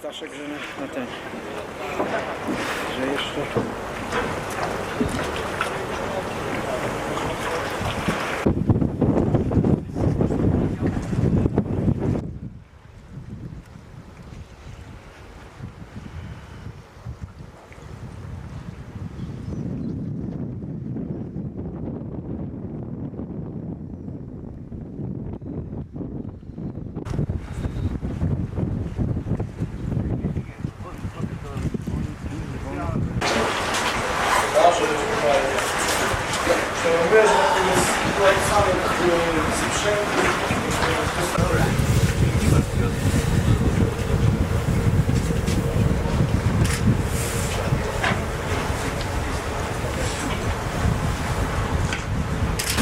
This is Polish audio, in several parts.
Staszek, że na, na ten. Że jeszcze.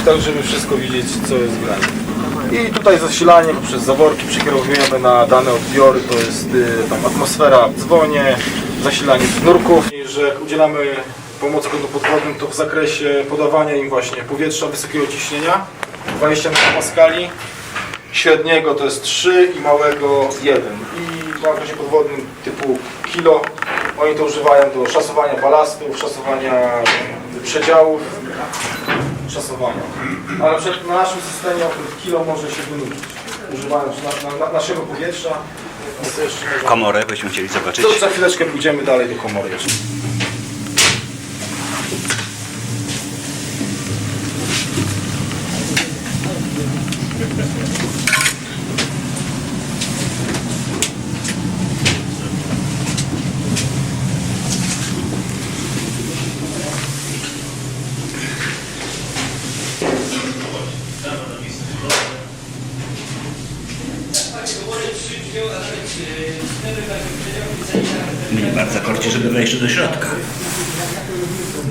Tak żeby wszystko widzieć co jest grane. I tutaj zasilanie poprzez zaworki przekierowujemy na dane odbiory, to jest y, tam atmosfera w dzwonie, zasilanie nurków. I że jak udzielamy pomocy podwodnym to w zakresie podawania im właśnie powietrza wysokiego ciśnienia 20 megapaskali, średniego to jest 3 i małego 1. I w zakresie podwodnym typu kilo oni to używają do szasowania balastów, szasowania przedziałów, szasowania. Ale na przykład na naszym systemie kilo może się wynudzić. Używając na, na, na naszego powietrza. Komorę byśmy chcieli zobaczyć. To za chwileczkę pójdziemy dalej do komory jeszcze. Mnie bardzo korci, żeby wejść do środka.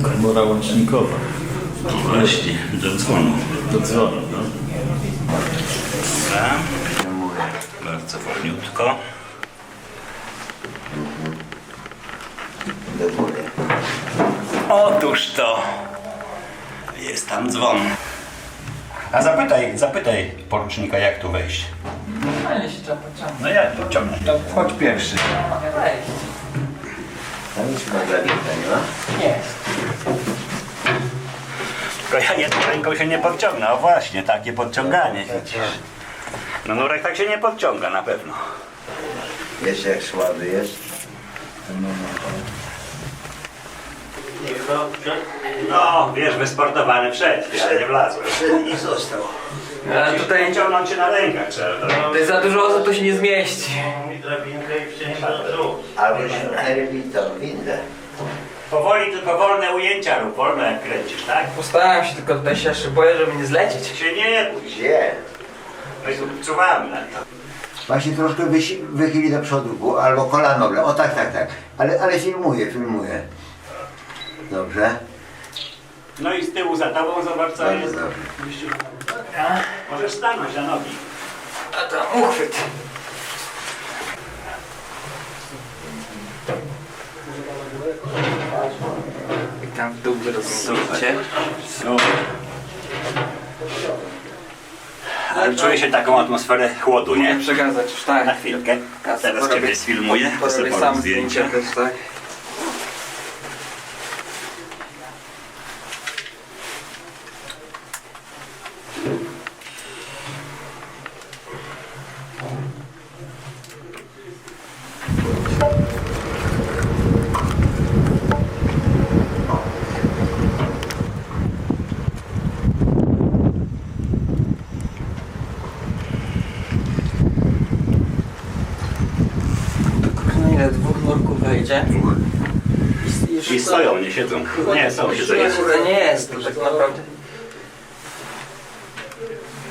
Komora łącznikowa. No właśnie, do dzwonu. Do dzwonu, no. Dobra. Bardzo wolniutko. Otóż to. Jest tam dzwon. A zapytaj, zapytaj porucznika, jak tu wejść. Fajnie się trzeba pociągnąć. No jak tu ciągnąć? To chodź pierwszy. Wejść. Tam jest drabinka, nie ma? Jest. Tylko ja jedną ręką się nie podciągnę. O właśnie, takie podciąganie. widzisz. No nurek tak się nie podciąga na pewno. Wiesz jak słaby jest? No, wiesz, wysportowany wszedł, ale nie wlazłem. I został. Ale tutaj ciągnąć się na rękach trzeba. To... to jest za dużo osób, to się nie zmieści. Albo się herbi to windę. Powoli, tylko wolne ujęcia rób, wolne jak kręcisz, tak? Postarałem się tylko tutaj się jeszcze boję, żeby nie zlecieć. Się nie. Gdzie? My tu czuwamy na to. Właśnie troszkę wysi- wychyli do przodu, bo- albo kolano, o tak, tak, tak. Ale, ale filmuję, filmuję. Dobrze? No i z tyłu za tobą zobacz co Dobrze, jest. dobrze. Możesz stanąć na nogi. A tam uchwyt. I tam w dół rozsunięcie. Super. Ale czuję się taką atmosferę chłodu, Nie nie? przegadzać już, tak. Na chwilkę. Teraz ciebie sfilmuję, to sobie Porobię sam zdjęcia. zdjęcie też, tak. Dwóch nurków wejdzie? I, I stoją, nie siedzą. Nie, są, siedzą. Kurde, nie jest to tak naprawdę.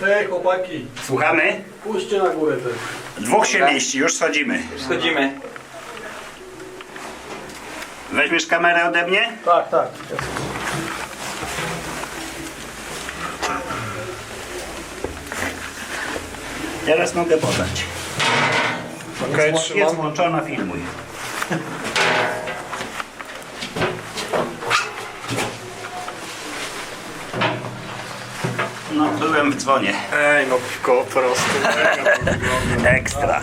Hej chłopaki, Słuchamy? puśćcie na górę też. Dwóch się mieści, już schodzimy. Schodzimy. Weźmiesz kamerę ode mnie? Tak, tak. Teraz mogę podać. Okej, Jest włączona, filmuj. No, byłem w dzwonie. Ej, no piwko po prostu. Ekstra.